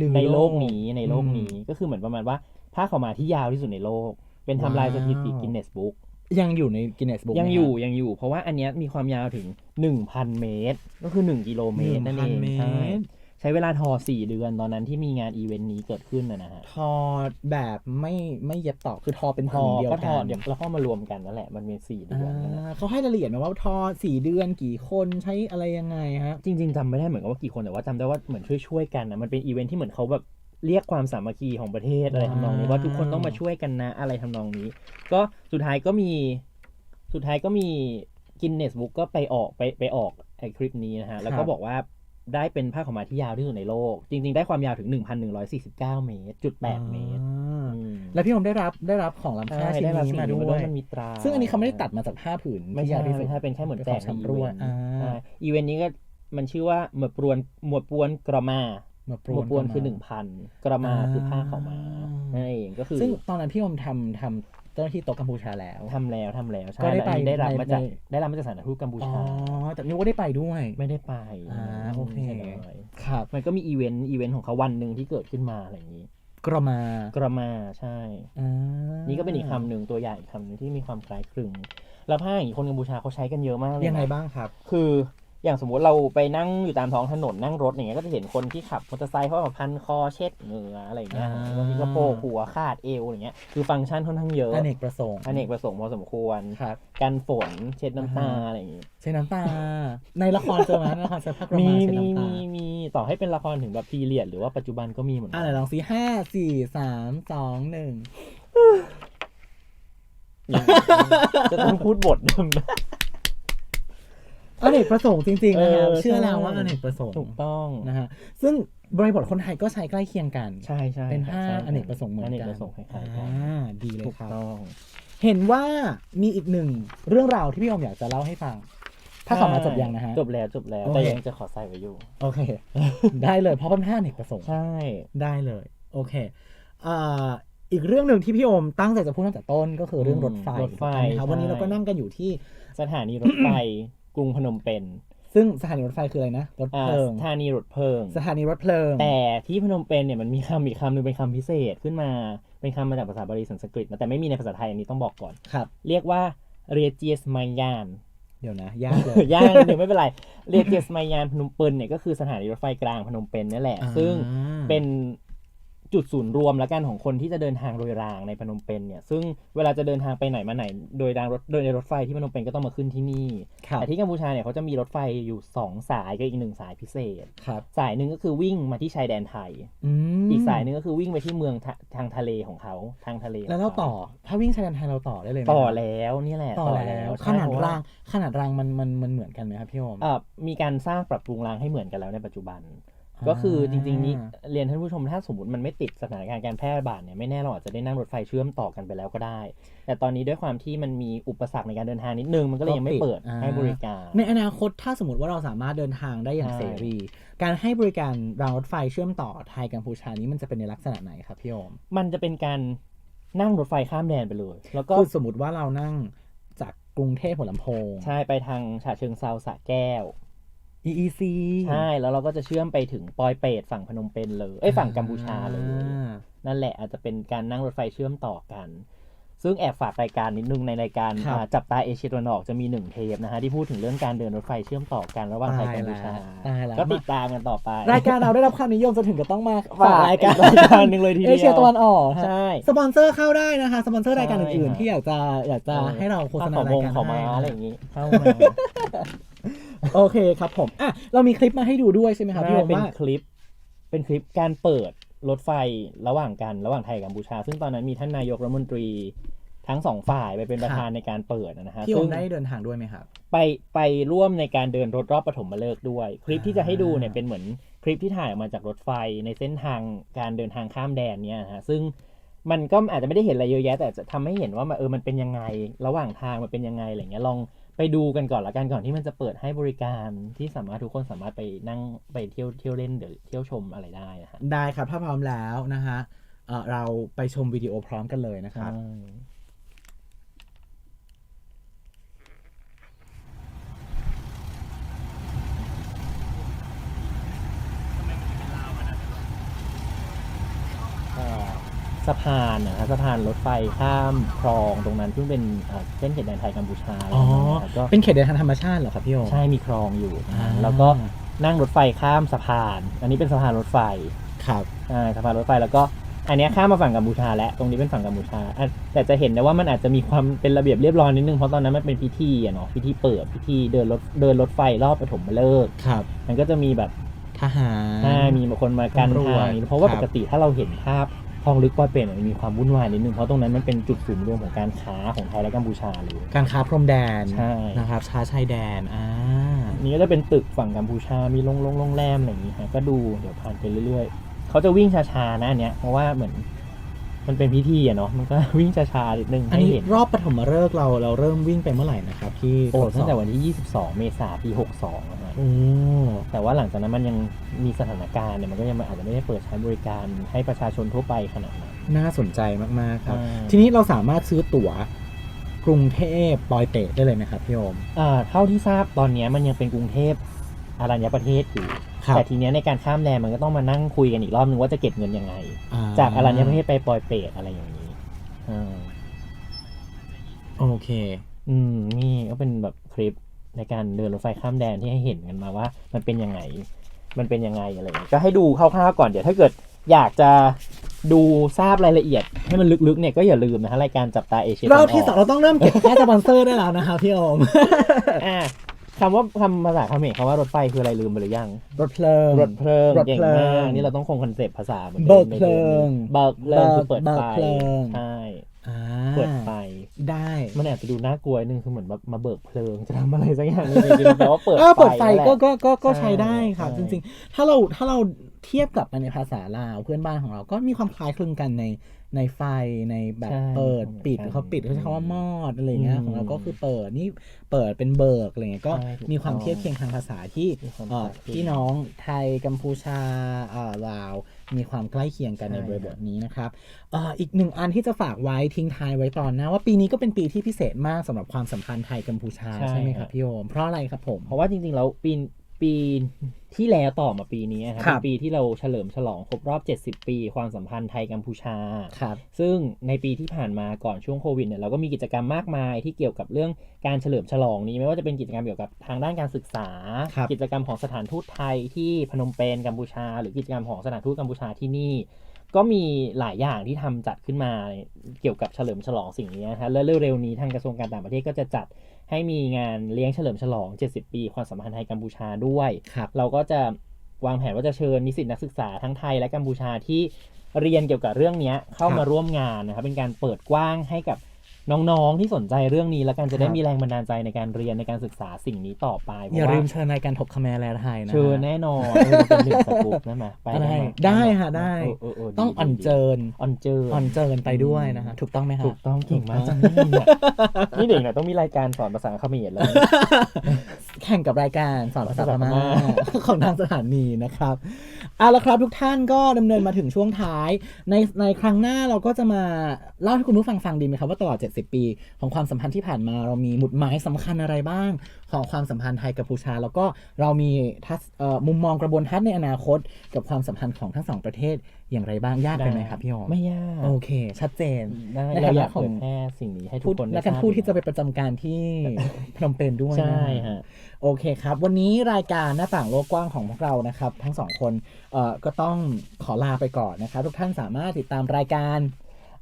B: ลือ
C: ในโลกนี้ในโลกนี้
B: อืม
C: ก็คือเหมือนประมาณว่าผ้าขาวมาที่ยาวที่สุดในโลก เป็นทำลาย
B: ว้าว
C: สถิติกินเนสบุ๊ก
B: ยังอยู่ในกินเนสบุ๊ก
C: ยังอยู่ยังอยู่ เพราะว่าอันเนี้ยมีความยาวถึง1,000เมตร ก็คือ1กิโลเมตรนั่นเอง
B: เม
C: ใช่
B: ตร
C: ใช้เวลาทอ4เดือนตอนนั้นที่มีงานอีเวนต์นี้เกิดขึ้นนะนะฮะ
B: ทอแบบไม่ไม่เย็บต่อคือทอเป็น
C: ท
B: ผื
C: อน
B: เดียว
C: ก็
B: กั
C: ทอนเดี๋ยวแล้วก็มารวมกันนั่นแหละมันมีสี่เดื
B: อ่
C: อนนั่นแหละา
B: เขาให้รายละเอียดไหมว่าทอสี่เดือนกี่คนใช้อะไรยังไงฮะ
C: จริง ๆจำไม่ได้เหมือนกับว่ากี่คนแต่ว่าจำได้ว่าเหมือนช่วยๆกันนะมันเป็นอีเวนท์ที่เหมือนเขาแบบเรียกความสามัคคีของประเทศอะไรทำนองนี้
B: ว้าว
C: ว่าทุกคนต้องมาช่วยกันนะอะไรทำนองนี้ ก็สุดท้ายก็มีสุดท้ายก็มีกินเนสบุ๊กก็ไปออกไปไปออกไอคลิปนี้นะฮะแล้วก็บอกว่า ได้เป็นผ้าขาวม้าที่ยาวที่สุดในโลก จริง ๆ ได้ความยาวถึง 1,149 เมตรจุดแปดเมตร
B: อ่า
C: อืม
B: แล้วพี่ผมได้รับได้รับของล้ำค่า
C: ใช่
B: ชิ้น
C: ได้รับ
B: นี้
C: สิ่ง
B: มา
C: นี้
B: ด้
C: มา
B: ว
C: ด้วย
B: ย
C: มันมีตรา
B: ซึ่งอันนี้เขาไม่ได้ตัดมาจากผ้าผืน
C: ไม่
B: ที่
C: ใช่
B: ยาวที่สุด
C: ไม่ใช่เป็นแค่เหมือนแจก
B: เป็นของ
C: ใน
B: ชำร่วย
C: อีเวนต์
B: อ่า
C: ใช่อีเวนต์นี้ก็มันชื่อว่าหมวดปรวนหมวดปวนกระมา
B: มาป
C: หมวดปวนคือ
B: มา
C: หนึ่งพันกระมาคือผ้าขาวม้า
B: อ่า
C: นั่นเองก็คือ
B: ซึ่งตอนนั้นพี่อมทำทำเจ้าหน้าที่โต๊ะกัมพูชาแล้ว
C: ทำแล้วทำแล้วใช่
B: ก็ได้ไป
C: อันนี้ได้รับ
B: ใน
C: มาจาก
B: ใน
C: ได้รับมาจากสถานทูตกัมพู
B: อ๋อ
C: ชา
B: แต่นึกว่าได้ไปด้วย
C: ไม่ได้ไป
B: อ่าโอเค
C: ใช่เลย
B: ครับ
C: มันก็มีอีเวนต์อีเวนต์ของเขาวันหนึ่งที่เกิดขึ้นมาอะไรอย่างนี้
B: กระมา
C: กระมาใช่
B: อ่า
C: นี่ก็เป็นอีกคำหนึ่งตัวอย่างอีกคำหนึ่งที่มีความคล้ายคลึง แล้วผ้าอย่างนี้คนกัมพูชาเขาใช้กันเยอะมากเลยนะ
B: ยังไงบ้างครับ
C: คือ อย่างสมมุติเราไปนั่งอยู่ตามท้องถนนนั่งรถอย่างเงี้ยก็จะเห็นคนที่ขับมอเตอร์ไซค์เขาแบบพันคอเช็ดเหงื่ออะไรอย่างเงี้ย
B: อ่า
C: บางทีก็โปกหัวคาดเอวอย่างเงี้ยคือฟังก์ชันค่อนข้างเยอะ
B: อเนกประสงค์
C: อเนกประสงค์พอสมควร
B: ครับ
C: กันฝนเช็ดน้ำตา
B: อ่าฮะ
C: อะไรอย่างงี้
B: ใช้น้ำตา ในละครเจอไหมในละครเจอภาคกระ
C: มี
B: มาใช้
C: มี
B: น้ำตา
C: มีมีต่อให้เป็นละครถึงแบบพีเรียดหรือว่าปัจจุบันก็มีเหมือน
B: อะ
C: กั
B: ไหนลองสิห้าสี่สามสองหนึ่ง
C: จะต้องพูดบท
B: อเนกประสงค์จริงๆนะครับ
C: เออ
B: เชื่อแล้ว
C: ใช่
B: ว่าอเนกประสงค์
C: ถูกต้อง
B: นะฮะซึ่งบริบทคนไทยก็ใช้ใกล้เคียงกัน
C: ใช่ใช่
B: เป็น
C: ครับ
B: ผ้า
C: ใช่
B: อเนกประสงค์เหมือน
C: อเนก
B: กัน
C: ประสงค์คล้ายๆกัน
B: อ่าดีเลย
C: ถูก
B: ครับ
C: ต้อง
B: เห็นว่ามีอีกหนึ่งเรื่องราวที่พี่อมอยากจะเล่าให้ฟัง ถ้าขอมาจบยังนะฮะ
C: จบแล้วจบแล้ว
B: โอเค
C: แต่ยังจะขอใส่ไว้อยู่
B: โอเค ได้เลยเพราะเป็นผ้าอเนกประสงค์
C: ใช่
B: ได้เลย โอเคอ่าอีกเรื่องหนึ่งที่พี่โอมตั้งใจจะพูดตั้งแต่ต้นก็คือเรื่องรถไฟ
C: รถไฟ
B: ถูกต้องหมครับ
C: ใช่
B: วันนี้เราก็นั่งกันอยู่ที่
C: สถานีรถไฟ กรุงพนมเปญ
B: ซึ่งสถานีรถไฟคืออะไรนะรถ
C: อ่า
B: เพลิง
C: สถานีรถเพลิง
B: สถานีรถเพลิง
C: แต่ที่พนมเปญเนี่ยมันมีคำอีกคำหนึ่งเป็นคำพิเศษขึ้นมาเป็นคำมาจากภาษาบาลีสันสกฤตนะแต่ไม่มีในภาษาไทยอันนี้ต้องบอกก่อน
B: ครับ
C: เรียกว่าเรียเจียสมายาน
B: เดี๋ยวนะยากเลย
C: ย่างหนึ่งไม่เป็นไรเรียเจียสมายานพนมเปญเนี่ยก็คือสถานีรถไฟกลางพนมเปญนี่แหละ ซึ่ง
B: อ่า
C: เป็น จุดศูนย์รวมแล้วกันของคนที่จะเดินทางโดยรางในพนมเปญเนี่ยซึ่งเวลาจะเดินทางไปไหนมาไหน โดยรางรถโดยในรถไฟที่พนมเปญก็ต้องมาขึ้นที่นี่
B: ครับ
C: แต่ที่กัมพูชาเนี่ยเขาจะมีรถไฟอยู่สองสายกับอีกหนึ่งสายพิเศษ
B: ครับ
C: สายหนึ่งก็คือวิ่งมาที่ชายแดนไทย
B: ม
C: อีกสายหนึ่งก็คือวิ่งไปที่เมืองทะทางทะเลของเขาทางทะเลของ
B: แล้วเรา
C: ข
B: ต่อ ถ้าวิ่งชายแดนไทยเราต่อได้เลยไหม
C: ต่อ
B: ครับ
C: แล้วนี่แหละ
B: ต่อแล้ว
C: ใช่
B: ขนาด
C: เพะว่
B: รางขนาดรางมันมันมันเหมือนกันไหมครับพี่โอม
C: เอ่อมีการสร้างปรับปรุงรางให้เหมือนกันแล้วในปัจจุบัน ก็คือจริงๆนี้เรียนท่านผู้ชมถ้าสมมติมันไม่ติดสถานการณ์การแพร่ระบาดเนี่ยไม่แน่เราอาจจะได้นั่งรถไฟเชื่อมต่อกันไปแล้วก็ได้ แต่ตอนนี้ด้วยความที่มันมีอุปสรรคในการเดินทางนิดนึงมันก็เลยยังไม่เปิด
B: อ่า
C: ให้บริการ
B: ในอนาคตถ้าสมมติว่าเราสามารถเดินทางได้อย่าง
C: ใช่
B: เสรี การให้บริการรางรถไฟเชื่อมต่อไทยกัมพูชานี้มันจะเป็นในลักษณะไหนครับพี่โอม
C: มันจะเป็นการนั่งรถไฟข้ามแดนไปเลย แล้วก็
B: คือสมมติว่าเรานั่งจากกรุงเทพหัวลำโพง
C: ใช่ไปทางฉะเชิงเซาสระแก้ว
B: EEC
C: ใช่แล้วเราก็จะเชื่อมไปถึงปอยเปตฝั่งพนมเปญเลยเอ้ยฝั่งกัมพูชาเลย
B: อ่า
C: นั่นแหละอาจจะเป็นการนั่งรถไฟเชื่อมต่อกัน ซึ่งแอบฝากรายการนิดนึงในรายการ
B: ครับ
C: อ่าจับตาเอเชียตะวันออกจะมีหนึ่งเทปนะฮะที่พูดถึงเรื่องการเดินรถไฟเชื่อมต่อกันระหว่างไทย
B: ตาย
C: กัมพูชา
B: แล้วตายแล้ว
C: ก็ติดตามกันต่อไป
B: รายการเราได้รับความนิยมจนถึงกับต้องมา
C: ฝาก
B: รายการ
C: รายการหนึ่งเลยทีเดียว
B: เอเชียตะวันออกฮะ
C: ใช่
B: สปอนเซอร์เข้าได้นะคะ สปอนเซอร์รายการ
C: ใช่
B: อื่น
C: ครับ
B: ๆที่อยากจะอยากจะให้เราโฆษณา
C: ขอ
B: ราย
C: ง
B: การ
C: ของมา
B: ให้
C: อะไร
B: นะ
C: อย่างนี้เข้ามา
B: โอเคครับผมอะเรามีคลิปมาให้ดูด้วยใช่ไหมครับพี่โอม
C: เป็น
B: ว่า
C: คลิป เป็นคลิปการเปิดรถไฟระหว่างกันระหว่างไทยกับกัมพูชา ซึ่งตอนนั้นมีท่านนายกรัฐมนตรีทั้งสองฝ่ายไปเป็นประธานในการเปิดนะฮะ
B: พี่โอ
C: ซึ่
B: ม
C: ง
B: ได้เดินทางด้วยไหมครับ
C: ไปไปร่วมในการเดินรถรอบปฐมฤกษ์ด้วย คลิปที่จะให้ดูเนี่ยเป็นเหมือนคลิปที่ถ่ายออกมาจากรถไฟในเส้นทางการเดินทางข้ามแดนเนี่ยนะฮะซึ่งมันก็อาจจะไม่ได้เห็นอะไรเยอะแยะแต่จะทำให้เห็นว่ามันเออมันเป็นยังไงระหว่างทางมันเป็นยังไงอะไรเงี้ยลอง ไปดูกันก่อนละกันก่อนที่มันจะเปิดให้บริการที่สามารถทุกคนสามารถไปนั่งไปเที่ยวเที่ยวเล่นหรือเที่ยวชมอะไรได้นะฮะ
B: ได้ครับถ้าพร้อมแล้วนะฮะเอ่อเราไปชมวิดีโอพร้อมกันเลยนะครับ
C: ใช่ ก็ สะพานนะฮะสะพานรถไฟข้ามคลองตรงนั้นซึ่งเป็นเอ่อเส้นเขตแดนไทยกัมพูชา
B: อ๋อ
C: แล้วก็
B: เป็นเขตเดินทางธรรมชาติเหรอครับพี่โอม
C: ใช่มีคลองอยู่นะ
B: อ่า
C: ฮะแล้วก็นั่งรถไฟข้ามสะพาน อันนี้เป็นสะพานรถไฟ
B: ครับ
C: อ่าสะพานรถไฟแล้วก็อันเนี้ยข้ามมาฝั่งกัมพูชาแล้วตรงนี้เป็นฝั่งกัมพูชาอะแต่จะเห็นได้ว่ามันอาจจะมีความเป็นระเบียบเรียบร้อยนิดนึงเพราะตอนนั้นมันเป็นพิธีอะเนาะพิธีเปิดพิธีเดินรถเดินรถไฟรอบปฐมฤกษ์
B: ครับ
C: มันก็จะมีแบบ
B: ทหาร
C: อ่ามีคนมากัน
B: ตำรวจ
C: ทางนี้เพราะว่า
B: ครั
C: ป
B: บ
C: กติถ้าเราเห็นภาพคล องลึกปอยเปรตมันมีความวุ่นวายนิดนึงเพราะตรงนั้นมันเป็นจุดศูนย์รวมของการค้าของไทยและกัมพูชาเลย
B: การค้าพรมแดน
C: ใช่
B: นะครับชาชายแดนอ่า
C: นี่ก็จะเป็นตึกฝั่งกัมพูชา มีโรงโรงโรงแรมอะไรอย่างนี้ฮะก็ดูเดี๋ยวผ่านไปเรื่อยๆ เขาจะวิ่งช้าๆนะอันเนี้ยเพราะว่าเหมือน มันเป็นพิธีอะเนาะมันก็ วิ่งช้าๆนิดนึง
B: อัน
C: ให้
B: นี้
C: เห็น
B: รอบปฐมฤกษ์เราเราเริ่มวิ่งไปเมื่อไหร่นะครับที่
C: โอ้
B: ตรวจส
C: ตั้
B: องบ
C: แต่วันที่ 22 เมษายนปี 62นะฮะ
B: โอ้
C: แต่ว่าหลังจากนั้นมันยังมีสถานการณ์เนี่ยมันก็ยังอาจจะไม่ได้เปิดใช้บริการให้ประชาชนทั่วไปขนาดนั้น
B: น่าสนใจมาก ๆ ครับ
C: อ่า
B: ทีนี้เราสามารถซื้อตั๋วกรุงเทพปอยเปตได้เลยไหมครับพี่โอม
C: อ่าเท่าที่ทราบตอนเนี้ยมันยังเป็นกรุงเทพอารัญญประเทศอยู่
B: ครับ
C: แต่ทีเนี้ยในการข้ามแดนมันก็ต้องมานั่งคุยกันอีกรอบนึงว่าจะเก็บเงินยังไง
B: อ่
C: จากอารัญญประเทศไปปอยเปตอะไรอย่างนี้อ่า
B: โอเค
C: อืมนี่ก็เป็นแบบคลิปในการเดินรถไฟข้ามแดนที่ให้เห็นกันมาว่า มันเป็นยังไง มันเป็นยังไงอะไรอย่างเงี้ยก็ให้ดูคร่าวๆก่อนเดี๋ยวถ้าเกิดอยากจะดูทราบรายละเอียดให้มันลึกๆเนี่ยก็อย่าลืมนะฮะรายการจับตาเอเชีย
B: รอบที่
C: ตะ
B: สอ
C: วั
B: ง
C: น
B: เราต้องเริ่มเก็บค่าสปอนเซอร์ได้แล้วนะครับพี่โอม
C: อ่า คำว่าคำภาษาเขมรคำว่ารถไฟคืออะไรลืมไปหรือยัง
B: รถเพลิง
C: รถเพลิง
B: รถ
C: เก่ง
B: เพลิ
C: มางกนี่เราต้องคงคอนเซปต์ภาษาหมือนดิม
B: เบิกเพลิง
C: เบิกเพลิงคือเปิด
B: เบิ
C: ไฟ
B: กเพลิง
C: ใช่
B: อ่า
C: เปิดไฟ
B: ได้
C: มันอาจจะดูน่ากลัวนิดนึงคือเหมือนแบบมาเบิกเพลิงจะทำอะไรสักอย่างหนึงจริงๆแปลว่าเปิด
B: เออเปิดไฟ
C: นั่นแหละ
B: ก็ก็ก็ก็
C: ใช่
B: ใช้ได้ครับ
C: ใช่
B: จริง ๆ ถ้าเราถ้าเรา เทียบกับในภาษาลาวเพื่อนบ้านของเราก็มีความคล้ายคลึงกันในในไฟในแบบ
C: ใช่
B: เปิดปิด
C: เหมือนกัน
B: เขาปิดเขาใช้คำว่ามอดอะไรเงี้ย
C: อืม
B: ของเราก็คือเปิดนี่เปิดเป็นเบิกอะไรเงี้ยก็
C: ใช่ถูก
B: มีความ
C: ต้อง
B: เทียบเคียงทางภาษาที่
C: มีความ
B: เอ่อ
C: คล้ายคลึง
B: พี่น้องไทยกัมพูชาเอ่อลาวมีความใกล้เคียงกันใน
C: ใช่
B: บริบทนี้นะครับเอ่ออีกหนึ่งอันที่จะฝากไว้ทิ้งท้ายไว้ตอนหนะว่าปีนี้ก็เป็นปีที่พิเศษมากสำหรับความสัมพันธ์ไทยกัมพูชา
C: ใช่
B: ใช่ไหมค
C: ครั
B: รับบพี่โอมเพราะอะไรครับผม
C: เพราะว่าจริงๆแล้วปี ปีที่แล้วต่อมาปีนี้ครับ
B: ครั
C: เป็
B: บ
C: นปีที่เราเฉลิมฉลองครบรอบ 70 ปี ความสัมพันธ์ไทยกัมพูชา
B: ครับ
C: ซึ่งในปีที่ผ่านมาก่อนช่วงโควิดเนี่ยเราก็มีกิจกรรมมากมายที่เกี่ยวกับเรื่องการเฉลิมฉลองนี้ ไม่ว่าจะเป็นกิจกรรมเกี่ยวกับทางด้านการศึกษา
B: ครับ
C: กิจกรรมของสถานทูตไทยที่พนมเปญกัมพูชา หรือกิจกรรมของสถานทูตกัมพูชาที่นี่ ก็มีหลายอย่างที่ทำจัดขึ้นมาเกี่ยวกับเฉลิมฉลองสิ่งนี้นะฮะและเร็วๆนี้ทางกระทรวงการต่างประเทศก็จะจัด ให้มีงานเลี้ยงเฉลิมฉลอง 70 ปี ความสัมพันธ์ไทยกัมพูชาด้วย
B: ครับ
C: เราก็จะวางแผนว่าจะเชิญนิสิตนักศึกษาทั้งไทยและกัมพูชาที่เรียนเกี่ยวกับเรื่องเนี้ยเข้า
B: ครับ
C: มาร่วมงานนะครับเป็นการเปิดกว้างให้กับ น้องๆที่สนใจเรื่องนี้และกันจะได้
B: ครับ
C: มีแรงบันดาลใจในการเรียนในการศึกษาสิ่งนี้ต่อไปเพ
B: อย่า
C: ราะ
B: ลื
C: ว่าม
B: เชิญรายการถกคแมแลไทยนะ
C: เชิญแน่นอนเออเป็นหนึ่งสกู๊ปนะมาไป
B: ได้
C: หม
B: ได้ค่ะได้
C: เออเออเต้
B: อง
C: ดี
B: อ่อน
C: ดี
B: เจิญ
C: อ่อนเจิญ
B: อ่อนเจิญไปด้วยนะฮะถูกต้องไหมฮะ
C: ถูกต้องเก่งมาก
B: ถู
C: จั
B: ต้
C: ง
B: อ
C: นี่เนี่ยนี่เด็กเนี่ยต้องมีรายการสอนภาษาเขมรแล้วนะ
B: แข่งกับรายการสอนภาษาพม่า
C: ภาษาพม่า
B: ของทางสถานีนะครับเอาละครับทุกท่านก็ดำเนินมาถึงช่วงท้าย ในในครั้งหน้าเราก็จะมาเล่าให้คุณผู้ฟังฟังดีไหมครับว่าตลอด 70ปี ของความสัมพันธ์ที่ผ่านมาเรามีหมุดหมายสำคัญอะไรบ้าง ของความสัมพันธ์ไทยกัมพูชา แล้วก็เรามีทัศเอ่อมุมมองกระบวนทัศน์ในอนาคต กับความสัมพันธ์ของทั้งสองประเทศอย่างไรบ้างยากไปไหมครับพี่หอม
C: ไม่ยาก
B: โอเค ชัดเจน
C: ได้
B: ใน
C: เรา
B: ฐานะ
C: อยาก
B: ของ
C: เผยแพร่สิ่งนี้ให้ทุ
B: พู
C: ก
B: ด
C: คนได้
B: และการ
C: ทราบ
B: พูดที่
C: อยู่
B: จะไปประจำการที่พนมเปญด้วยนะ
C: ใช่ฮะ
B: โอเคครับ วันนี้รายการหน้าต่างโลกกว้างของพวกเรานะครับ ทั้งสองคนเอ่อก็ต้องขอลาไปก่อนนะครับทุกท่านสามารถติดตามรายการ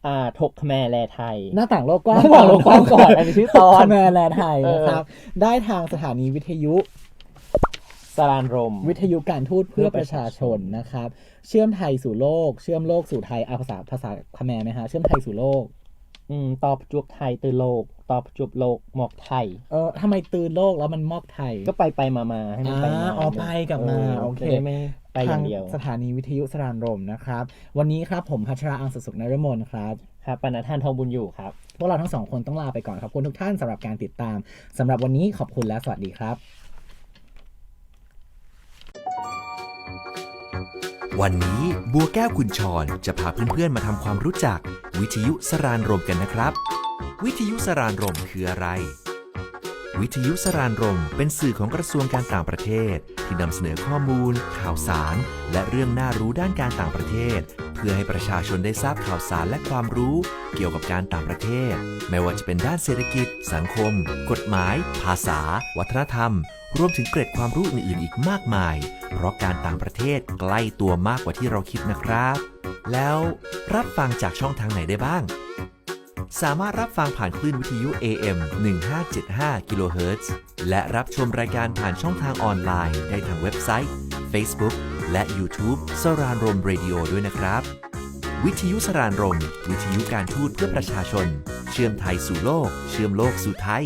C: อ่าถกแคมแลไทย
B: หน้าต่างโลกกว้าง
C: หน้าต่างโลกกว้างก่อนอันนี้ชื่อตอน
B: แมแลนด์ไทยนะครับ ได้ทางสถานีวิทยุ
C: สรานรม
B: วิทยุการทูตเพื่อประชาชนนะครับ เชื่อมไทยสู่โลก เชื่อมโลกสู่ไทยเอาภาษาภาษาคแมรไหมฮะเชื่อมไทยสู่โลก
C: อืมตอบจวบไทยตื่นโลก ตอบจวบโลกหมอกไทย
B: เออทำไมตื่นโลกแล้วมันมอกไทย
C: ก็ไปไปมามาให้มันไปมา
B: อ่าอ๋อไปกลับมาโอเค
C: จะ ได้ไม่ไปอย่างเดียว
B: ทสถานีวิทยุสรานรมนะครับ วันนี้ครับผมพัชราอังสุสุขนรมนครับ
C: ครับปณธานทองบุญอยู่ครับ
B: พวกเราทั้งสองคนต้องลาไปก่อนขอบคุณทุกท่านสำหรับการติดตามสำหรับวันนี้ขอบคุณและสวัสดีครับ
D: วันนี้บัวแก้วคุณชรจะพาเพื่อนๆมาทำความรู้จัก วิทยุสรานรมกันนะครับ วิทยุสรานรมคืออะไร วิทยุสรานรมเป็นสื่อของกระทรวงการต่างประเทศ ที่นำเสนอข้อมูล ข่าวสาร และเรื่องน่ารู้ด้านการต่างประเทศ เพื่อให้ประชาชนได้ทราบข่าวสารและความรู้ เกี่ยวกับการต่างประเทศ ไม่ว่าจะเป็นด้านเศรษฐกิจ สังคม กฎหมาย ภาษา วัฒนธรรม รวมถึงเกร็ดความรู้อื่นๆ อีกมากมาย เพราะการต่างประเทศใกล้ตัวมากกว่าที่เราคิดนะครับ แล้วรับฟังจากช่องทางไหนได้บ้าง สามารถรับฟังผ่านคลื่นวิทยุ AM 1575กิโลเฮิรตซ์และรับชมรายการผ่านช่องทางออนไลน์ ได้ทางเว็บไซต์ Facebook และ YouTube สรานรมเรดิโอด้วยนะครับ วิทยุสรานรม วิทยุการทูตเพื่อประชาชน เชื่อมไทยสู่โลก เชื่อมโลกสู่ไทย